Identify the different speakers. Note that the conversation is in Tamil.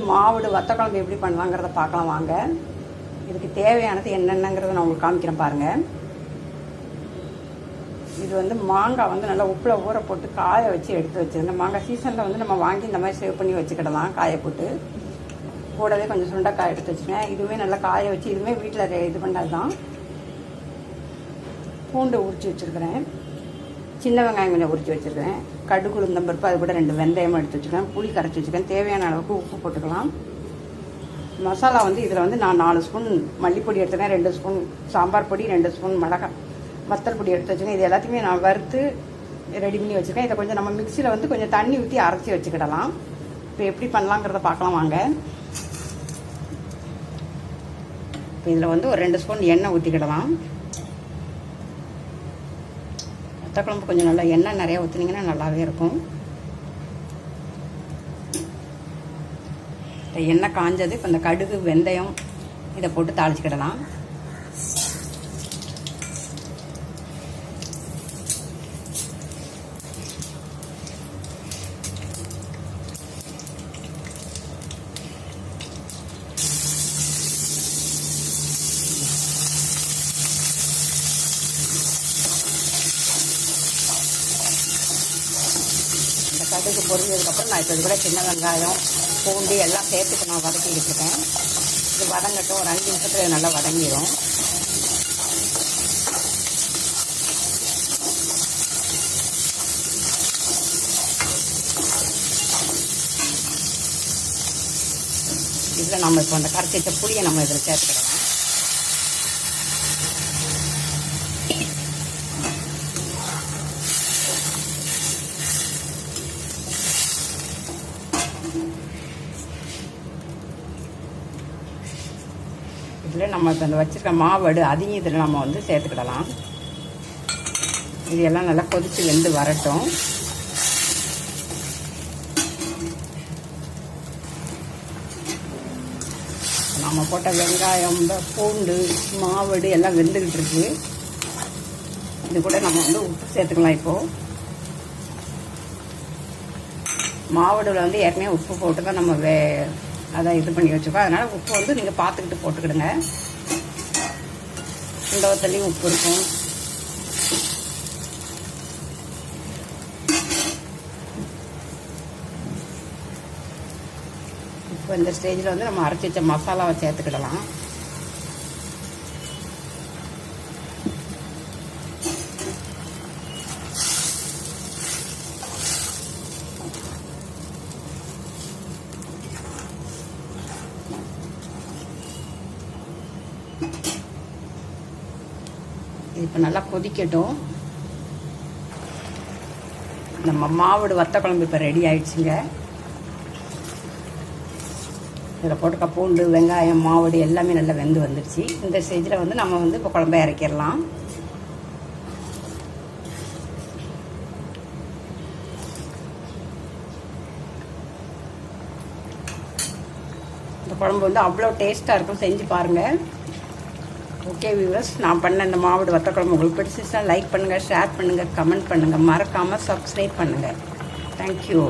Speaker 1: மாவுடு வத்த குழம்பு எப்படி பண்ணலாங்கிறத பார்க்கலாம் வாங்க. இதுக்கு தேவையானது என்னென்னங்கிறத நான் உங்களுக்கு காமிக்கிறேன் பாருங்கள் இது வந்து மாங்காய் வந்து நல்லா உப்பில் ஊற போட்டு காய வச்சு எடுத்து வச்சுருந்தேன் மாங்காய் சீசனில் வந்து நம்ம வாங்கி இந்த மாதிரி சேவ் பண்ணி வச்சுக்கிடலாம் காய போட்டு. கூடவே கொஞ்சம் சுண்டைக்காய் எடுத்து வச்சுருவேன் இதுவுமே நல்லா காய வச்சு இதுவுமே வீட்டில் இது பண்ணது தான் பூண்டு உரிச்சு வச்சுருக்கிறேன். சின்ன வெங்காயம் கொஞ்சம் உரிச்சு வச்சுருக்கேன் கடுகு உளுந்தம் பருப்பு அது கூட ரெண்டு வெந்தயம் எடுத்து வச்சுக்கேன் புளி கரைச்சி வச்சுருக்கேன் தேவையான அளவுக்கு உப்பு போட்டுக்கலாம். மசாலா வந்து இதில் வந்து நான் நாலு ஸ்பூன் மல்லிப்பொடி எடுத்துருக்கேன் ரெண்டு ஸ்பூன் சாம்பார் பொடி ரெண்டு ஸ்பூன் மிளகாய் வத்தல் பொடி எடுத்து வச்சுக்கேன். இது எல்லாத்தையுமே நான் வறுத்து ரெடி பண்ணி வச்சுருக்கேன் இதை கொஞ்சம் நம்ம மிக்சியில் வந்து கொஞ்சம் தண்ணி ஊற்றி அரைச்சி வச்சுக்கிடலாம். இப்போ எப்படி பண்ணலாங்கிறத பார்க்கலாம் வாங்க. இப்போ இதில் வந்து ஒரு ரெண்டு ஸ்பூன் எண்ணெய் ஊற்றிக்கிடலாம் வத்தக்குழம்பு கொஞ்சம் நல்லா எண்ணெய் நிறையா ஊற்றுனீங்கன்னா நல்லாவே இருக்கும். எண்ணெய் காஞ்சது இப்போ இந்த கடுகு வெந்தயம் இதை போட்டு தாளிச்சுக்கிடலாம். கடுகு பொரிஞ்சதுக்கப்புறம் நான் இப்போ இது கூட சின்ன வெங்காயம் பூண்டு எல்லாம் சேர்த்து நான் வதக்கிக்கிட்டு இருக்கேன். இது வதங்கட்டும். ஒரு அஞ்சு நிமிஷத்தில் நல்லா வதங்கிடும் இதில் நம்ம இப்போ அந்த கரைச்சி வச்ச புளியை நம்ம இதில் சேர்த்துக்கலாம் இதில் நம்ம இப்போ அந்த வச்சுருக்க மாவடு அதையும் இதில் நம்ம வந்து சேர்த்துக்கிடலாம். இது எல்லாம் நல்லா கொதித்து வெந்து வரட்டும். நம்ம போட்ட வெங்காயம் பூண்டு மாவடு எல்லாம் வெந்துக்கிட்டு இருக்கு. இது கூட நம்ம வந்து உப்பு சேர்த்துக்கலாம் இப்போது மாவடுல வந்து ஏற்கனவே உப்பு போட்டு தான் நம்ம வே அதை இது பண்ணி வச்சுக்கோ. அதனால் உப்பு வந்து நீங்கள் பார்த்துக்கிட்டு போட்டுக்கிடுங்க. இந்த உப்பு இருக்கும். இப்போ இந்த ஸ்டேஜில் வந்து நம்ம அரைச்சி வச்ச மசாலாவை சேர்த்துக்கிடலாம். இப்போ நல்லா கொதிக்கட்டும். நம்ம மாவோட வத்த குழம்பு இப்போ ரெடி ஆயிடுச்சுங்க. இதில் போட்டுக்க பூண்டு வெங்காயம் மாவுடு எல்லாமே நல்லா வெந்து வந்துடுச்சு இந்த ஸ்டேஜில் வந்து நம்ம வந்து இப்போ குழம்ப இறக்கிடலாம் இந்த குழம்பு வந்து அவ்வளோ டேஸ்ட்டாக இருக்கும். செஞ்சு பாருங்கள் ஓகே வியூவர்ஸ் நான் பண்ண இந்த மாவடு வத்தக்குழம்பு உங்களுக்கு பிடிச்சிச்சுன்னா லைக் பண்ணுங்கள் ஷேர் பண்ணுங்கள் கமெண்ட் பண்ணுங்கள் மறக்காமல் சப்ஸ்கிரைப் பண்ணுங்கள் தேங்க்யூ